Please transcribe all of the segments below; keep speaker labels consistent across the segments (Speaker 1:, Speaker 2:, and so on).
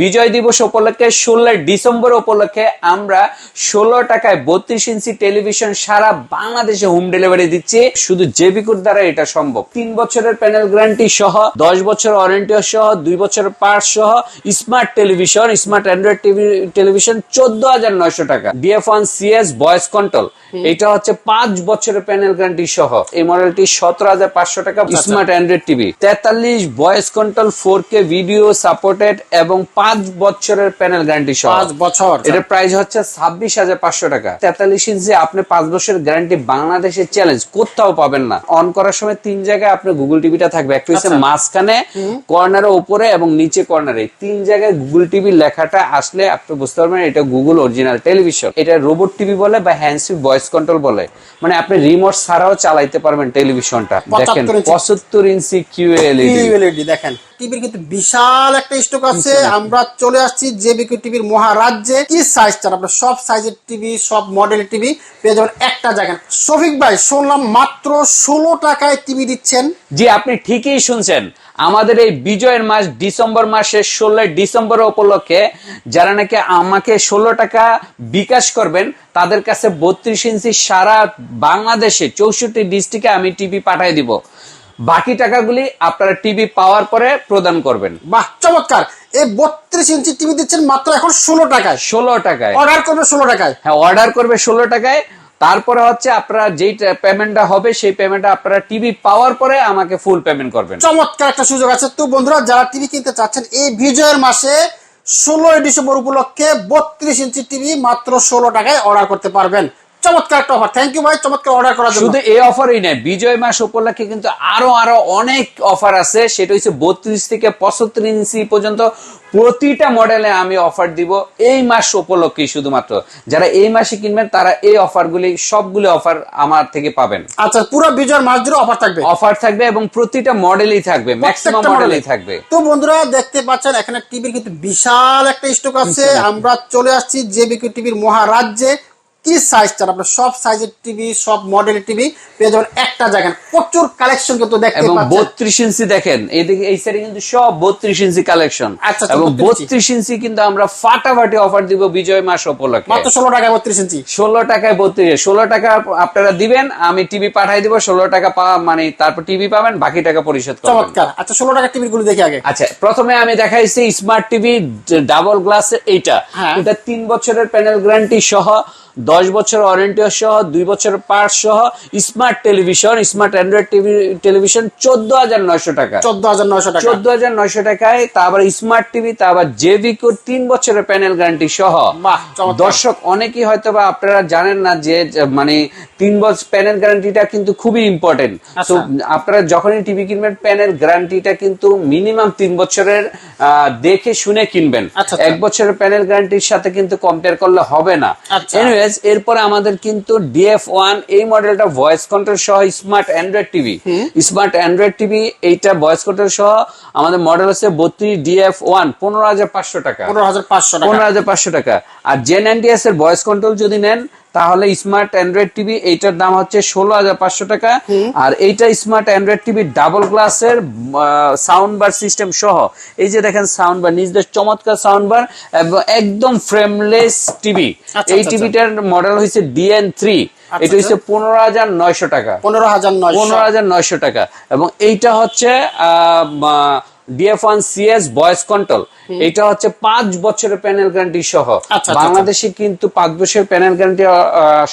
Speaker 1: বিজয় দিবস উপলক্ষে ষোলো ডিসেম্বর উপলক্ষে আমরা ষোলো টাকায় বত্রিশ ইঞ্চি টেলিভিশন সারা বাংলাদেশে হোম ডেলিভারি দিচ্ছি। শুধু জেবিকুর দ্বারা এটা সম্ভব। তিন বছরের প্যানেল গ্যারান্টি সহ দশ বছর ওয়ারেন্টি সহ দুই বছরের পার্ট সহ smart television smart Android TV television চোদ্দ হাজার নয়শো টাকা। DF one CS voice control. এটা হচ্ছে পাঁচ বছরের প্যানেল গ্যারান্টি সহ। এই মডেলটি সতেরো হাজার পাঁচশো টাকা স্মার্ট অ্যান্ড্রয়েড টিভি। তেতাল্লিশ voice control four K video supported এবং পাঁচ বছরের প্যানেল গ্যারান্টি সহ।
Speaker 2: পাঁচ বছর
Speaker 1: এটার প্রাইস হচ্ছে ছাব্বিশ হাজার পাঁচশো টাকা। তেতাল্লিশ ইঞ্চি আপনি পাঁচ বছরের গ্যারান্টি বাংলাদেশের চ্যালেঞ্জ কোথাও পাবেন না। অন করার সময় তিন জায়গায় আপনার গুগল টিভিটা থাকবে। একটা হচ্ছে। মাঝখানে কর্নারে উপরে এবং নিচে কর্নারে তিন জায়গায় গুগল টিভি লেখাটা আসলে আপনি বুঝতে পারবেন এটা গুগল অরিজিনাল টেলিভিশন এটা রোবট টিভি বলে বা হ্যান্ডসি ভয়েস কন্ট্রোল বলে। মানে আপনি রিমোট ছাড়াও চালাইতে পারবেন টেলিভিশনটা দেখেন
Speaker 2: 75 ইঞ্চি।
Speaker 1: পঁচাত্তর ইঞ্চি কিউএলইডি
Speaker 2: কিউএলইডি দেখেন। টিভির কিন্তু বিশাল একটা স্টক আছে। আমরা চলে আসছি জেবিকে টিভির মহারাজ্যে। কি সাইজ চান আপনার সব সাইজের টিভি সব মডেল টিভি পেয়ে যাবেন একটা জায়গায়। শফিক ভাই শুনলাম মাত্র ষোলো টাকায় টিভি দিচ্ছেন।
Speaker 1: জি আপনি ঠিকই শুনছেন। আমাদের এই বিজয়ের মাস ডিসেম্বর মাসের ষোলো ডিসেম্বর উপলক্ষে যারা নাকি আমাকে ষোলো টাকা বিকাশ করবেন তাদের কাছে বত্রিশ ইঞ্চি সারা বাংলাদেশে চৌষট্টি ডিস্ট্রিক্টে আমি টিভি পাঠিয়ে দিব। বাকি টাকাগুলি আপনারা টিভি পাওয়ার পরে প্রদান করবেন।
Speaker 2: বাহ চমৎকার। এই বত্রিশ ইঞ্চি টিভি দিচ্ছেন মাত্র এখন ষোলো টাকায়।
Speaker 1: ষোলো টাকায়।
Speaker 2: অর্ডার করবে ষোলো টাকায়।
Speaker 1: হ্যাঁ অর্ডার করবে ষোলো টাকায়। তারপরে হচ্ছে আপনারা যেই পেমেন্টটা হবে সেই পেমেন্টটা আপনারা টিভি পাওয়ার পরে আমাকে ফুল পেমেন্ট করবেন।
Speaker 2: চমৎকার একটা সুযোগ আছে। তো বন্ধুরা যারা টিভি কিনতে চাচ্ছেন এই বিজয়ের মাসে ষোলোই ডিসেম্বর উপলক্ষে বত্রিশ ইঞ্চি টিভি মাত্র ষোলো টাকায় অর্ডার করতে পারবেন। চমৎকার একটা অফার থ্যাংক ইউ ভাই চমৎকার অর্ডার করার জন্য।
Speaker 1: শুধু এই অফারই নয় বিজয় মাস উপলক্ষে কিন্তু আরও আরও অনেক অফার আছে। সেটা হচ্ছে বত্রিশ থেকে পঁচাত্তর ইঞ্চি পর্যন্ত প্রতিটা মডেলে আমি অফার দিব এই মাস উপলক্ষে শুধুমাত্র। যারা এই মাসে কিনবেন তারা এই অফারগুলি সবগুলো অফার আমার থেকে পাবেন।
Speaker 2: আচ্ছা পুরো বিজয়ের মাস জুড়ে অফার থাকবে?
Speaker 1: অফার থাকবে এবং প্রতিটা মডেলই থাকবে ম্যাক্সিমাম মডেলই থাকবে।
Speaker 2: তো বন্ধুরা দেখতে পাচ্ছেন এখানে টিভির কিন্তু বিশাল একটা স্টক আছে। আমরা চলে আসছি জেবিকে টিভির মহারাজ্যে। কি সাইজ চান? আপনার সব সাইজের টিভি সব মডেলের টিভি পেয়ে যাবেন একটা জায়গায়। প্রচুর কালেকশন কিন্তু দেখতে
Speaker 1: এবং বত্রিশ ইঞ্চি দেখেন এইদিকে এই সাইডে কিন্তু সব বত্রিশ ইঞ্চি কালেকশন
Speaker 2: আচ্ছা, আচ্ছা,
Speaker 1: এবং
Speaker 2: 32
Speaker 1: বত্রিশ ইঞ্চি কিন্তু আমরা ফাটাফাটি অফার দিব বিজয় মাস উপলক্ষে।
Speaker 2: মাত্র ষোলো টাকায় বত্রিশ ইঞ্চি
Speaker 1: ষোলো টাকায় বত্রিশ ষোলো টাকা আপনারা দিবেন আমি টিভি পাঠাই দিব ষোলো টাকা পাওয়া মানে তারপর টিভি পাবেন বাকি টাকা পরিশোধ করবেন।
Speaker 2: চমৎকার। আচ্ছা ষোলো টাকার টিভি গুলো দেখি আগে।
Speaker 1: আচ্ছা প্রথমে আমি দেখাইছি স্মার্ট টিভি ডাবল গ্লাস এইটা।
Speaker 2: হ্যাঁ।
Speaker 1: এটা তিন বছরের প্যানেল গ্যারান্টি সহ দশ বছর ওয়ারেন্টি সহ দুই বছরের পার্ট সহ smart television smart Android TV television চোদ্দ হাজার নয়শো টাকা
Speaker 2: চোদ্দ হাজার নয়শো টাকা
Speaker 1: চোদ্দ হাজার নয়শো টাকায় তা আবার স্মার্ট টিভি তা আবার জেভিকো তিন বছরের প্যানেল গ্যারান্টি সহ। দর্শক অনেকেই হয়তো বা আপনারা জানেন না যে মানে তিন বছর প্যানেল গ্যারান্টিটা কিন্তু খুবই ইম্পর্টেন্ট তো
Speaker 2: আচ্ছা।
Speaker 1: আপনারা যখনই টিভি কিনবেন প্যানেল গ্যারান্টিটা কিন্তু মিনিমাম তিন বছরের দেখে শুনে কিনবেন
Speaker 2: আচ্ছা, আচ্ছা।
Speaker 1: এক বছরের প্যানেল গ্যারান্টির সাথে কিন্তু কম্পেয়ার করলে হবে না। এনিওয়েজ এরপরে আমাদের কিন্তু ডিএফ ওয়ান এই মডেলটা ভয়েস কন্ট্রোল সহ smart Android TV smart Android TV এইটা ভয়েস কন্ট্রোল সহ আমাদের মডেল হচ্ছে বত্রিশ ডিএফ ওয়ান পনেরো হাজার পাঁচশো টাকা।
Speaker 2: পনেরো হাজার পাঁচশো টাকা।
Speaker 1: পনেরো হাজার পাঁচশো টাকা। আর জেন এন্ডিএস এর ভয়েস কন্ট্রোল যদি নেন তাহলে স্মার্ট অ্যান্ড্রয়েড টিভি এইটার দাম হচ্ছে ষোলো হাজার পাঁচশো টাকা। আর এইটা স্মার্ট অ্যান্ড্রয়েড টিভি ডাবল গ্লাসের সাউন্ড বার সিস্টেম সহ। এই যে দেখেন সাউন্ড বার নিজদের চমৎকার সাউন্ড বার এবং একদম ফ্রেমলেস টিভি
Speaker 2: আচ্ছা,
Speaker 1: এই
Speaker 2: আচ্ছা,
Speaker 1: টিভিটার মডেল হয়েছে ডিএন থ্রি এটা হচ্ছে পনেরো হাজার নয়শো টাকা।
Speaker 2: পনেরো হাজার
Speaker 1: পনেরো হাজার নয়শো টাকা। এবং এইটা হচ্ছে DF one CS voice control এটা হচ্ছে পাঁচ বছরের প্যানেল গ্যারান্টি সহ।
Speaker 2: আচ্ছা, আচ্ছা,
Speaker 1: বাংলাদেশে কিন্তু পাঁচ বছরের প্যানেল গ্যারান্টি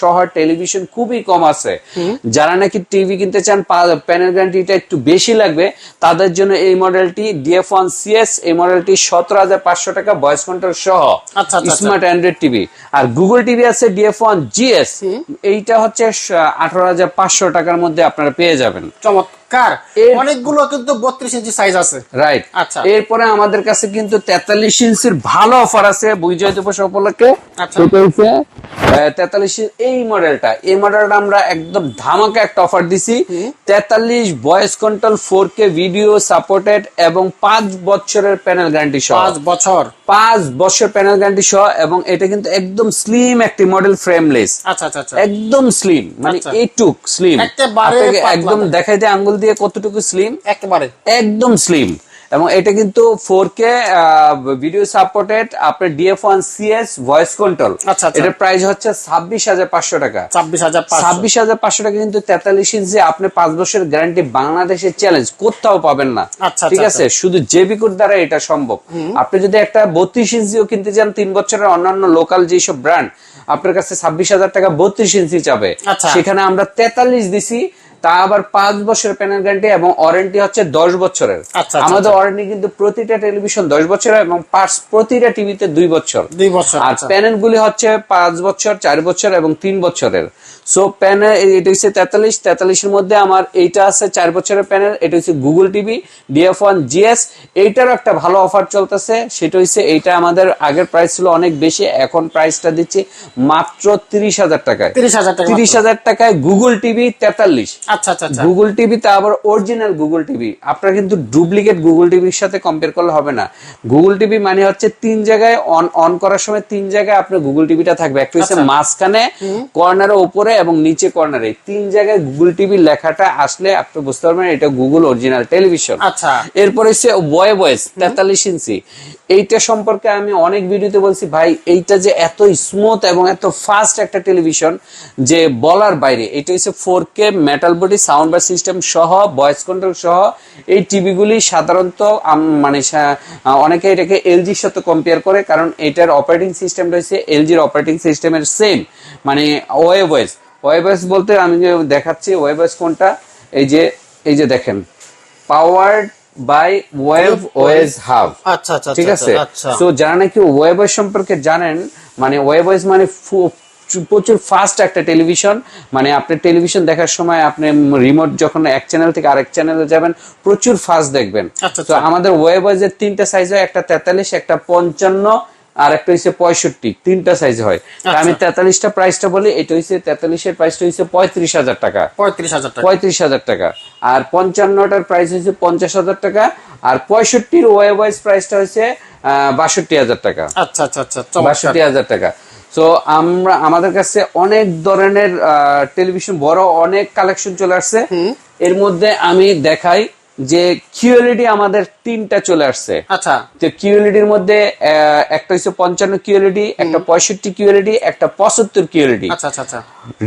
Speaker 1: সহ টেলিভিশন খুবই কম আছে। যারা নাকি টিভি কিনতে চান প্যানেল গ্যারান্টিটা একটু বেশি লাগবে। তাদের জন্য এই মডেলটি ডিএফ ওয়ান সিএস এই মডেলটি সতেরো হাজার পাঁচশো টাকা ভয়েস কন্ট্রোল সহ।
Speaker 2: আচ্ছা, আচ্ছা,
Speaker 1: স্মার্ট অ্যান্ড্রয়েড টিভি আর গুগল টিভি আছে ডিএফ ওয়ান জিএস এইটা হচ্ছে আঠারো হাজার পাঁচশো টাকার মধ্যে আপনারা পেয়ে যাবেন।
Speaker 2: চমৎকার।
Speaker 1: এর-
Speaker 2: অনেকগুলো কিন্তু বত্রিশ ইঞ্চি সাইজ আছে
Speaker 1: রাইট
Speaker 2: আচ্ছা।
Speaker 1: এরপরে আমাদের কাছে কিন্তু তেতাল্লিশ ইঞ্চির ভালো অফার আছে বিজয় দিবস উপলক্ষে
Speaker 2: আচ্ছা।
Speaker 1: সেটা হচ্ছে তেতাল্লিশ এই মডেলটা এই মডেলটা আমরা একদম ধামাকা একটা অফার দিছি। তেতাল্লিশ voice control four K video supported এবং পাঁচ বছরের প্যানেল গ্যারান্টি সহ।
Speaker 2: পাঁচ বছর।
Speaker 1: পাঁচ বছর প্যানেল গ্যারান্টি সহ এবং এটা কিন্তু একদম স্লিম একটি মডেল ফ্রেমলেস
Speaker 2: আচ্ছা আচ্ছা আচ্ছা।
Speaker 1: একদম স্লিম মানে
Speaker 2: আচ্ছা।
Speaker 1: এইটুক স্লিম একদম দেখাই দেয় আঙ্গুল দিয়ে কতটুকু স্লিম
Speaker 2: একেবারে।
Speaker 1: একদম স্লিম এবং এটা কিন্তু ফোর কে ভিডিও সাপোর্টেড আপনার DF one CS voice control
Speaker 2: আচ্ছা, আচ্ছা।
Speaker 1: এটার প্রাইস হচ্ছে ছাব্বিশ হাজার পাঁচশো টাকা।
Speaker 2: ছাব্বিশ হাজার
Speaker 1: ছাব্বিশ হাজার পাঁচশো টাকা কিন্তু তেতাল্লিশ ইঞ্চি আপনি পাঁচ বছরের গ্যারান্টি বাংলাদেশের চ্যালেঞ্জ কোথাও পাবেন না।
Speaker 2: আচ্ছা,
Speaker 1: ঠিক
Speaker 2: আচ্ছা,
Speaker 1: আছে? শুধু জেবিকুর দ্বারা এটা সম্ভব। আপনি যদি একটা বত্রিশ ইঞ্চিও কিনতে চান তিন বছরের অন্যান্য লোকাল যেসব ব্র্যান্ড আপনার কাছে ছাব্বিশ হাজার টাকা বত্রিশ ইঞ্চি
Speaker 2: আচ্ছা।
Speaker 1: সেখানে আমরা তেতাল্লিশ দিছি তা আবার পাঁচ বছরের প্যানেল গ্যারান্টি এবং ওয়ারেন্টি হচ্ছে দশ বছরের।
Speaker 2: আচ্ছা, আচ্ছা,
Speaker 1: আমাদের ওয়ারেন্টি কিন্তু প্রতিটা টেলিভিশন দশ বছরের এবং পার্টস প্রতিটা টিভিতে দুই বছর।
Speaker 2: দুই বছর
Speaker 1: আর
Speaker 2: আচ্ছা।
Speaker 1: প্যানেল গুলি হচ্ছে পাঁচ বছর চার বছর এবং তিন বছরের। সো প্যানেল এটা হচ্ছে তেতাল্লিশ তেতাল্লিশের মধ্যে আমার এইটা আছে চার বছরের প্যানেল এটা হচ্ছে Google TV DF one GS এইটারও একটা ভালো অফার চলতেছে। সেটা হচ্ছে এইটা আমাদের আগের প্রাইস ছিল অনেক বেশি এখন প্রাইসটা দিচ্ছি মাত্র তিরিশ হাজার টাকায়।
Speaker 2: তিরিশ হাজার
Speaker 1: টাকায় গুগল টিভি তেতাল্লিশ।
Speaker 2: আচ্ছা আচ্ছা আচ্ছা।
Speaker 1: গুগল টিভিতে আবার অরিজিনাল গুগল টিভি আপনার কিন্তু ডুপ্লিকেট গুগল টিভির সাথে কম্পেয়ার করলে হবে না। গুগল টিভি মানে হচ্ছে তিন জায়গায় অন অন করার সময় তিন জায়গায় আপনার গুগল টিভিটা থাকবে। একটা হচ্ছে
Speaker 2: আচ্ছা।
Speaker 1: মাঝখানে কর্নারে উপরে এবং নিচে কর্নারে তিন জায়গায় গুগল টিভি লেখাটা আসলে আপনি বুঝতে পারবেন এটা গুগল অরিজিনাল টেলিভিশন
Speaker 2: আচ্ছা।
Speaker 1: এরপর হচ্ছে বয় বয়েস তেতাল্লিশ ইঞ্চি। এইটা সম্পর্কে আমি অনেক ভিডিওতে বলছি ভাই এইটা যে এত স্মুথ এবং এত ফাস্ট একটা টেলিভিশন যে বলার বাইরে এটা হচ্ছে four K metal body sound bar system সহ ভয়েস কন্ট্রোল সহ এই টিভিগুলি সাধারণত মানে অনেকে এটাকে এলজির সাথে কম্পেয়ার করে কারণ এটার অপারেটিং সিস্টেম রয়েছে এলজির অপারেটিং সিস্টেমের সেম মানে ওয়ে ভয়েস ওয়ে ভয়েস বলতে আমি যে দেখাচ্ছি ওয়ে ভয়েস কোনটা? এই যে এই যে দেখেন powered by wave ways hub
Speaker 2: আচ্ছা আচ্ছা
Speaker 1: ঠিক
Speaker 2: আচ্ছা,
Speaker 1: আছে?
Speaker 2: আচ্ছা।
Speaker 1: তো যারা নাকি ওয়েবয়েস সম্পর্কে জানেন মানে ওয়েবয়েস মানে প্রচুর ফাস্ট একটা টেলিভিশন মানে আপনি টেলিভিশন দেখার সময় আপনি রিমোট যখন এক চ্যানেল থেকে আরেক চ্যানেলে যাবেন প্রচুর ফাস্ট দেখবেন।
Speaker 2: আচ্ছা,
Speaker 1: তো আমাদের ওয়েবয়েস এর তিনটা সাইজ হয় একটা তেতাল্লিশ একটা পঞ্চান্ন আর একটা হচ্ছে পঁয়ষট্টি। তিনটা সাইজ হয়। আমি
Speaker 2: আচ্ছা।
Speaker 1: তেতাল্লিশটা প্রাইসটা বলি এটা হচ্ছে তেতাল্লিশের প্রাইসটা হচ্ছে পঁয়ত্রিশ হাজার টাকা।
Speaker 2: পঁয়ত্রিশ হাজার টাকা।
Speaker 1: পঁয়ত্রিশ হাজার টাকা। আর পঞ্চান্নটার প্রাইস হচ্ছে পঞ্চাশ হাজার টাকা। আর পঁয়ষট্টির ওয়েবয়েস প্রাইসটা হচ্ছে বাষট্টি হাজার টাকা।
Speaker 2: আচ্ছা আচ্ছা আচ্ছা
Speaker 1: বাষট্টি হাজার টাকা। তো আমরা আমাদের কাছে অনেক ধরনের টেলিভিশন বড় অনেক কালেকশন চলে আসছে। এর মধ্যে আমি দেখাই যে কিউএলইডি আমাদের তিনটা চলে আসছে।
Speaker 2: আচ্ছা।
Speaker 1: তো কিউএলইডির মধ্যে একটা হচ্ছে পঞ্চান্ন কিউএলইডি একটা পঁয়ষট্টি কিউএলইডি একটা পঁচাত্তর কিউএলইডি
Speaker 2: আচ্ছা আচ্ছা আচ্ছা।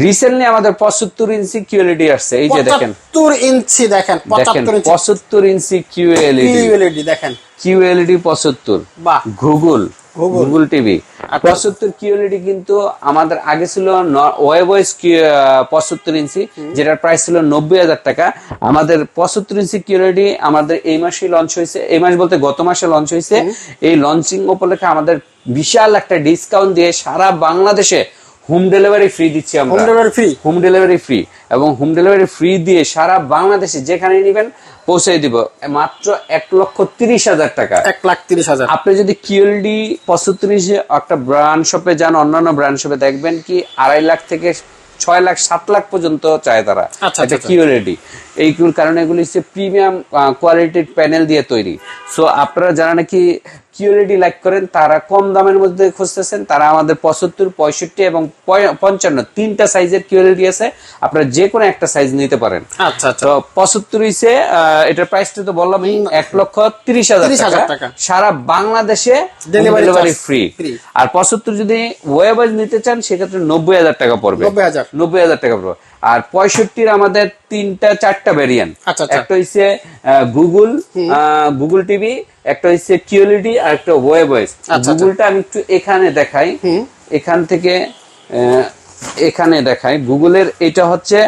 Speaker 1: রিসেন্টলি আমাদের পঁচাত্তর ইঞ্চি কিউএলইডি আসছে। এই যে দেখেন।
Speaker 2: পঁচাত্তর ইঞ্চি দেখেন
Speaker 1: দেখেন
Speaker 2: পঁচাত্তর ইঞ্চি
Speaker 1: কিউএলইডি
Speaker 2: কিউএলইডি দেখেন।
Speaker 1: কিউএলইডি পঁচাত্তর।
Speaker 2: বাহ।
Speaker 1: গুগল। গুগল টিভি পঁচাত্তর কিউএলইডি কিন্তু আমাদের আগে ছিল ওয়েবয়েস পঁচাত্তর ইঞ্চি যেটার প্রাইস ছিল নব্বই হাজার টাকা। আমাদের পঁচাত্তর ইঞ্চি কিউএলইডি আমাদের এই মাসেই লঞ্চ হয়েছে। এই মাস বলতে গত মাসে লঞ্চ হয়েছে। এই লঞ্চিং উপলক্ষে আমাদের বিশাল একটা ডিসকাউন্ট দিয়ে সারা বাংলাদেশে হোম ডেলিভারি ফ্রি দিচ্ছি আমরা।
Speaker 2: Home delivery free
Speaker 1: home delivery free এবং হোম ডেলিভারি ফ্রি দিয়ে সারা বাংলাদেশে যেখানে নেবেন পৌঁছে দিব। মাত্র এক লক্ষ তিরিশ হাজার টাকা।
Speaker 2: এক লাখ তিরিশ হাজার।
Speaker 1: আপনি যদি কিউএলডি পঁচাত্তরিশে একটা ব্র্যান্ড শপে যান অন্যান্য ব্র্যান্ড শপে দেখবেন কি আড়াই লাখ থেকে ছয় লাখ সাত লাখ পর্যন্ত চায় তারা।
Speaker 2: আচ্ছা,
Speaker 1: এটা
Speaker 2: আচ্ছা।
Speaker 1: কিউএলডি এইগুলোর কারণে এগুলি হচ্ছে প্রিমিয়াম কোয়ালিটির প্যানেল দিয়ে তৈরি। সো আপনারা যারা নাকি কিউএলইডি লাইক করেন তারা কম দামের মধ্যে খুঁজতেছেন তারা আমাদের পঁচাত্তর পঁয়ষট্টি এবং পঞ্চান্ন তিনটা সাইজের কিউএলইডি আছে আপনারা যে কোনো একটা সাইজ নিতে পারেন।
Speaker 2: আচ্ছা আচ্ছা।
Speaker 1: তো পঁচাত্তর ইসে এটার প্রাইসটা তো বললাম এক লক্ষ তিরিশ হাজার টাকা।
Speaker 2: টাকা।
Speaker 1: সারা বাংলাদেশে ডেলিভারি ফ্রি আর পঁচাত্তর যদি ওয়েবাজ নিতে চান সেক্ষেত্রে নব্বই হাজার টাকা পড়বে। নব্বই হাজার টাকা পড়বে। আর পঁয়ষট্টির আমাদের তিনটা চারটা ভ্যারিয়েন্ট
Speaker 2: আচ্ছা, আচ্ছা।
Speaker 1: একটা হচ্ছে গুগল গুগল টিভি একটা হচ্ছে কিউলিটি আর একটা ওয়েব
Speaker 2: ওয়েস
Speaker 1: গুগলটা আমি একটু এখানে দেখাই। এখান থেকে এখানে দেখাই। গুগলের এটা হচ্ছে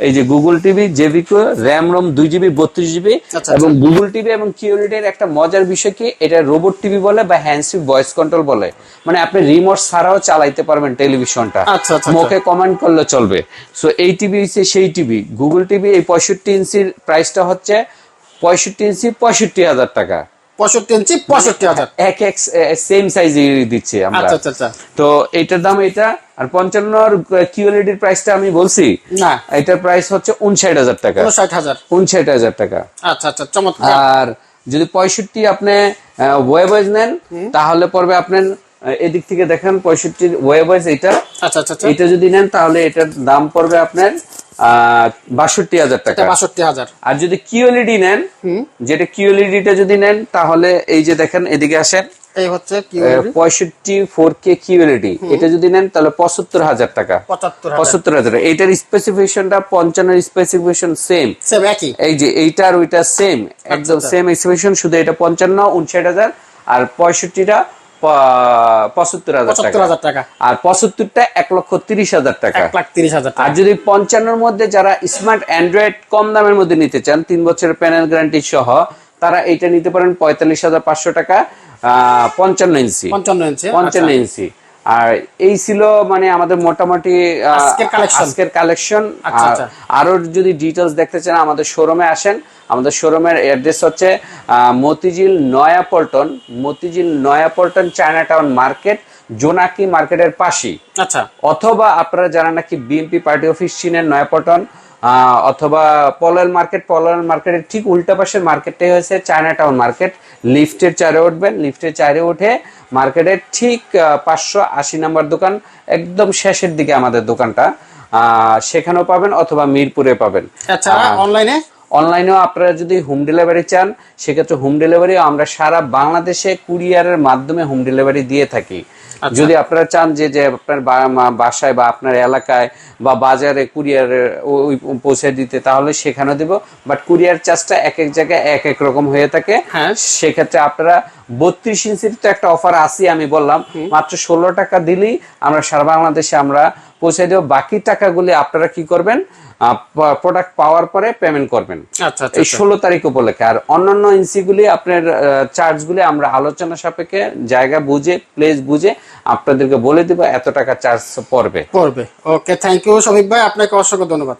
Speaker 1: এই যে গুগল টিভি জেবিকো র্যাম রোম দুই জিবি বত্রিশ জিবি
Speaker 2: আচ্ছা,
Speaker 1: এবং গুগল টিভি এবং কিউরিটির একটা মজার বিষয় কি? এটা রোবট টিভি বলে বা হ্যান্ডসি ভয়েস কন্ট্রোল বলে। মানে আপনি রিমোট ছাড়াও চালাইতে পারবেন টেলিভিশনটা
Speaker 2: আচ্ছা, আচ্ছা,
Speaker 1: মুখে কমান্ড করলে চলবে। সো এই টিভি হচ্ছে সেই টিভি গুগল টিভি এই পঁয়ষট্টি ইঞ্চির প্রাইসটা হচ্ছে পঁয়ষট্টি ইঞ্চি পঁয়ষট্টি হাজার টাকা।
Speaker 2: পঁয়ষট্টি ইঞ্চি পঁয়ষট্টি হাজার।
Speaker 1: এক এক সেম সাইজ দিচ্ছে আমরা।
Speaker 2: আচ্ছা আচ্ছা আচ্ছা।
Speaker 1: তো এটার দাম এটা আর পঞ্চান্নর কিউএলইডির প্রাইসটা আমি বলছি
Speaker 2: না।
Speaker 1: এটার প্রাইস হচ্ছে উনষাট হাজার টাকা।
Speaker 2: উনষাট হাজার।
Speaker 1: উনষাট হাজার টাকা।
Speaker 2: আচ্ছা আচ্ছা চমৎকার।
Speaker 1: আর যদি পঁয়ষট্টি আপনি ওয়েবয়েজ নেন তাহলে পড়বে আপনার এদিক থেকে দেখেন পঁয়ষট্টির ওয়েবয়েজ এটা।
Speaker 2: আচ্ছা আচ্ছা আচ্ছা।
Speaker 1: এটা যদি নেন তাহলে এটার দাম পড়বে আপনার বাষট্টি হাজার টাকা।
Speaker 2: বাষট্টি হাজার।
Speaker 1: আর যদি কিউএলইডি নেন যেটা কিউএলইডিটা যদি নেন তাহলে এই যে দেখেন এদিকে আসেন।
Speaker 2: এই হচ্ছে
Speaker 1: পঁয়ষট্টি ফোর কে কিউএলইডি এটা যদি নেন তাহলে পঁচাত্তর হাজার টাকা।
Speaker 2: পঁচাত্তর হাজার।
Speaker 1: এইটার স্পেসিফিকেশনটা পঞ্চান্নের স্পেসিফিকেশন সেম
Speaker 2: একই।
Speaker 1: এই যে এইটা আর ওইটা সেম একদম সেম স্পেসিফিকেশন শুধু এটা পঞ্চান্ন উনষাট হাজার। আর পঁয়ষট্টিটা পঁচাত্তর হাজার টাকা। আর পঁচাত্তরটা এক লক্ষ তিরিশ হাজার টাকা।
Speaker 2: এক লাখ তিরিশ হাজার
Speaker 1: আর যদি পঞ্চান্নর মধ্যে যারা স্মার্ট অ্যান্ড্রয়েড কম দামের মধ্যে নিতে চান তিন বছরের প্যানেল গ্যারান্টি সহ তারা এটা নিতে পারেন পঁয়তাল্লিশ হাজার পাঁচশো টাকা আহ, পঞ্চান্ন ইঞ্চি।
Speaker 2: পঞ্চান্ন ইঞ্চি
Speaker 1: পঞ্চান্ন
Speaker 2: আচ্ছা।
Speaker 1: ইঞ্চি। আর এই ছিল মানে আমাদের মোটামুটি
Speaker 2: আজকের
Speaker 1: কালেকশন
Speaker 2: আচ্ছা, আচ্ছা।
Speaker 1: আরও যদি ডিটেলস দেখতে চান আমাদের শোরুমে আসেন। আমাদের শোরুমের অ্যাড্রেস হচ্ছে আহ, Motijheel Nayapaltan Motijheel Nayapaltan China Town market Jonaki মার্কেটের পাশেই।
Speaker 2: আচ্ছা।
Speaker 1: অথবা আপনারা যারা নাকি বিএনপি পার্টি অফিস চিনেন নয়াপটন আহ, অথবা পলয়েল মার্কেট পলয়েল মার্কেটের ঠিক উল্টা পাশের মার্কেটটাই হয়েছে চায়না টাউন মার্কেট লিফটের চারে উঠবেন লিফটের চারে উঠে মার্কেটের ঠিক পাঁচশো আশি নাম্বার দোকান একদম শেষের দিকে আমাদের দোকানটা। আহ, সেখানেও পাবেন অথবা মিরপুরে পাবেন।
Speaker 2: আচ্ছা অনলাইনে
Speaker 1: অনলাইনেও আপনারা যদি হোম ডেলিভারি চান সেক্ষেত্রে হোম ডেলিভারি আমরা সারা বাংলাদেশে কুরিয়ারের মাধ্যমে হোম ডেলিভারি দিয়ে থাকি। যদি আপনারা চান যে যে আপনার বাসায় বা আপনার এলাকায় বা বাজারে কুরিয়ার ওই পৌঁছে দিতে তাহলে সেখানেও দেব। বাট কুরিয়ার চার্জটা এক এক জায়গায় এক এক রকম হয়ে থাকে।
Speaker 2: হ্যাঁ।
Speaker 1: সেক্ষেত্রে আপনারা বত্রিশ ইঞ্চির তো একটা অফার আছে আমি বললাম। মাত্র ষোলো টাকা দিলেই আমরা সারা বাংলাদেশে আমরা পৌঁছে দেবো। বাকি টাকাগুলি আপনারা কি করবেন? প্রোডাক্ট পাওয়ার পরে পেমেন্ট করবেন।
Speaker 2: আচ্ছা আচ্ছা
Speaker 1: এই ষোলো তারিখ উপলক্ষে। আর অন্যান্য ইঞ্চিগুলি আপনার চার্জ গুলি আমরা আলোচনা সাপেক্ষে জায়গা বুঝে প্লেস বুঝে আপনাদেরকে বলে দিব এত টাকা চার্জ পড়বে।
Speaker 2: পড়বে। ওকে থ্যাংক ইউ সমীপ ভাই। আপনাকে অসংখ্য ধন্যবাদ।